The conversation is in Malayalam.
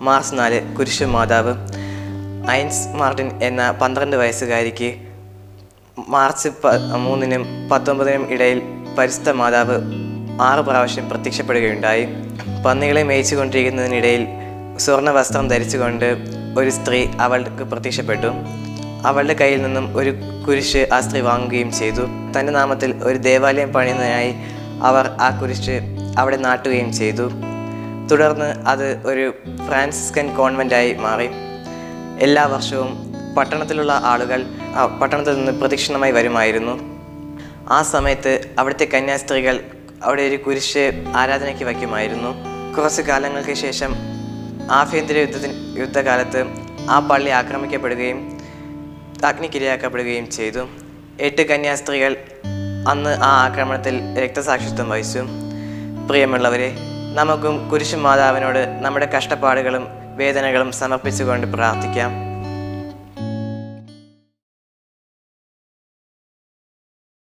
മാർച്ച് നാല് കുരിശു മാതാവ്. ഐൻസ് മാർട്ടിൻ എന്ന പന്ത്രണ്ട് വയസ്സുകാരിക്ക് മാർച്ച് പ മൂന്നിനും പത്തൊമ്പതിനും ഇടയിൽ പരിസ്ഥ മാതാവ് ആറ് പ്രാവശ്യം പ്രത്യക്ഷപ്പെടുകയുണ്ടായി. പന്നികളെ മേയിച്ചുകൊണ്ടിരിക്കുന്നതിനിടയിൽ സ്വർണ വസ്ത്രം ധരിച്ചുകൊണ്ട് ഒരു സ്ത്രീ അവൾക്ക് പ്രത്യക്ഷപ്പെട്ടു. അവളുടെ കയ്യിൽ നിന്നും ഒരു കുരിശ് ആ സ്ത്രീ വാങ്ങുകയും ചെയ്തു. തന്റെ നാമത്തിൽ ഒരു ദേവാലയം പണിയുന്നതിനായി അവർ ആ കുരിശ് അവിടെ നാട്ടുകയും ചെയ്തു. തുടർന്ന് അത് ഒരു ഫ്രാൻസിസ്കൻ കോൺവെന്റായി മാറി. എല്ലാ വർഷവും പട്ടണത്തിലുള്ള ആളുകൾ പട്ടണത്തിൽ നിന്ന് പ്രദക്ഷിണമായി വരുമായിരുന്നു. ആ സമയത്ത് അവിടുത്തെ കന്യാസ്ത്രീകൾ അവിടെ ഒരു കുരിശ് ആരാധനയ്ക്ക് വയ്ക്കുമായിരുന്നു. കുറച്ച് കാലങ്ങൾക്ക് ശേഷം ആഭ്യന്തര യുദ്ധത്തിന് യുദ്ധകാലത്ത് ആ പള്ളി ആക്രമിക്കപ്പെടുകയും അഗ്നിക്കിരയാക്കപ്പെടുകയും ചെയ്തു. എട്ട് കന്യാസ്ത്രീകൾ അന്ന് ആ ആക്രമണത്തിൽ രക്തസാക്ഷിത്വം വഹിച്ചു. പ്രിയമുള്ളവരെ നമുക്കും കുരിശു മാതാവിനോട് നമ്മുടെ കഷ്ടപ്പാടുകളും വേദനകളും സമർപ്പിച്ചുകൊണ്ട് പ്രാർത്ഥിക്കാം.